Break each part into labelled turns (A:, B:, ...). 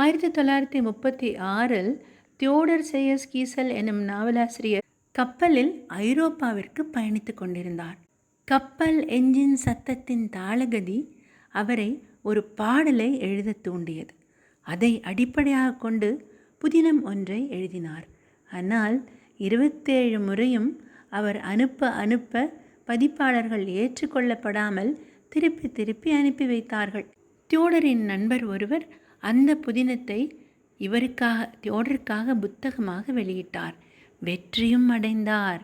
A: ஆயிரத்தி தொள்ளாயிரத்தி முப்பத்தி ஆறில் தியோடர் செயஸ் கீசல் எனும் நாவலாசிரியர் கப்பலில் ஐரோப்பாவிற்கு பயணித்து கொண்டிருந்தார். கப்பல் என்ஜின் சத்தத்தின் தாளகதி அவரை ஒரு பாடலை எழுத தூண்டியது. அதை அடிப்படையாக கொண்டு புதினம் ஒன்றை எழுதினார். ஆனால் இருபத்தேழு முறையும் அவர் அனுப்ப அனுப்ப பதிப்பாளர்கள் ஏற்றுக்கொள்ளப்படாமல் திருப்பி திருப்பி அனுப்பி வைத்தார்கள். தியோடரின் நண்பர் ஒருவர் அந்த புதினத்தை இவருக்காக தியோடருக்காக புத்தகமாக வெளியிட்டார். வெற்றியும் அடைந்தார்.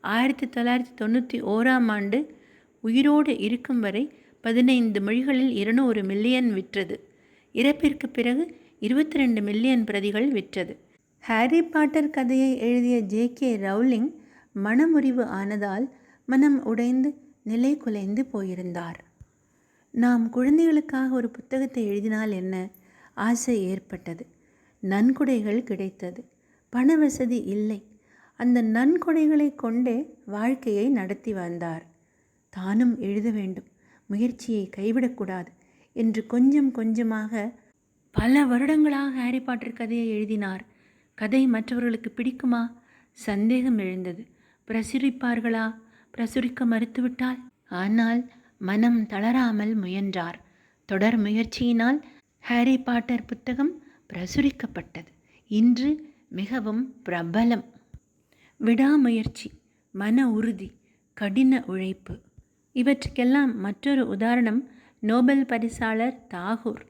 A: ஆயிரத்தி தொள்ளாயிரத்தி தொண்ணூற்றி ஓராம் ஆண்டு உயிரோடு இருக்கும் வரை பதினைந்து மொழிகளில் இருநூறு மில்லியன் விற்றது. இறப்பிற்கு பிறகு இருபத்தி ரெண்டு மில்லியன் பிரதிகள் விற்றது. ஹாரி பாட்டர் கதையை எழுதிய ஜே கே ரவுலிங் மனமுறிவு ஆனதால் மனம் உடைந்து நிலை குலைந்து போயிருந்தார். நாம் குழந்தைகளுக்காக ஒரு புத்தகத்தை எழுதினால் என்ன? ஆசை ஏற்பட்டது. நன்கொடைகள் கிடைத்தது. பண வசதி இல்லை. அந்த நன்கொடைகளை கொண்டே வாழ்க்கையை நடத்தி வந்தார். தானும் எழுத வேண்டும். முயற்சியை கைவிடக்கூடாது என்று கொஞ்சம் கொஞ்சமாக பல வருடங்களாக ஹாரி பாட்டர் கதையை எழுதினார். கதை மற்றவர்களுக்கு பிடிக்குமா? சந்தேகம் எழுந்தது. பிரசுரிப்பார்களா? பிரசுரிக்க மறுத்துவிட்டால்? ஆனால் மனம் தளராமல் முயன்றார். தொடர் முயற்சியினால் ஹாரி பாட்டர் புத்தகம் பிரசுரிக்கப்பட்டது. இன்று மிகவும் பிரபலம். விடாமுயற்சி மன உறுதி கடின உழைப்பு. இவற்றுக்கெல்லாம் மற்றொரு உதாரணம் நோபல் பரிசாளர் தாகூர்.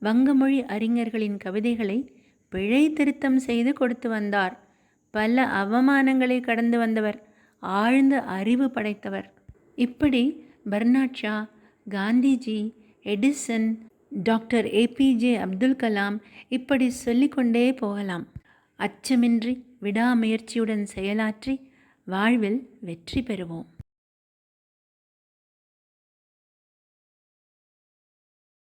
A: வங்கமொழி அறிஞர்களின் கவிதைகளை பிழை திருத்தம் செய்து கொடுத்து வந்தார். பல அவமானங்களை கடந்து வந்தவர் ஆழ்ந்த அறிவு படைத்தவர். இப்படி Bernard Shaw Gandhiji Edison doctor APJ Abdul Kalam இப்படி சொல்லிக்கொண்டே போகலாம். அச்சமின்றி விடாமுயற்சியுடன் செயலாற்றி வாழ்வில் வெற்றி பெறுவோம்.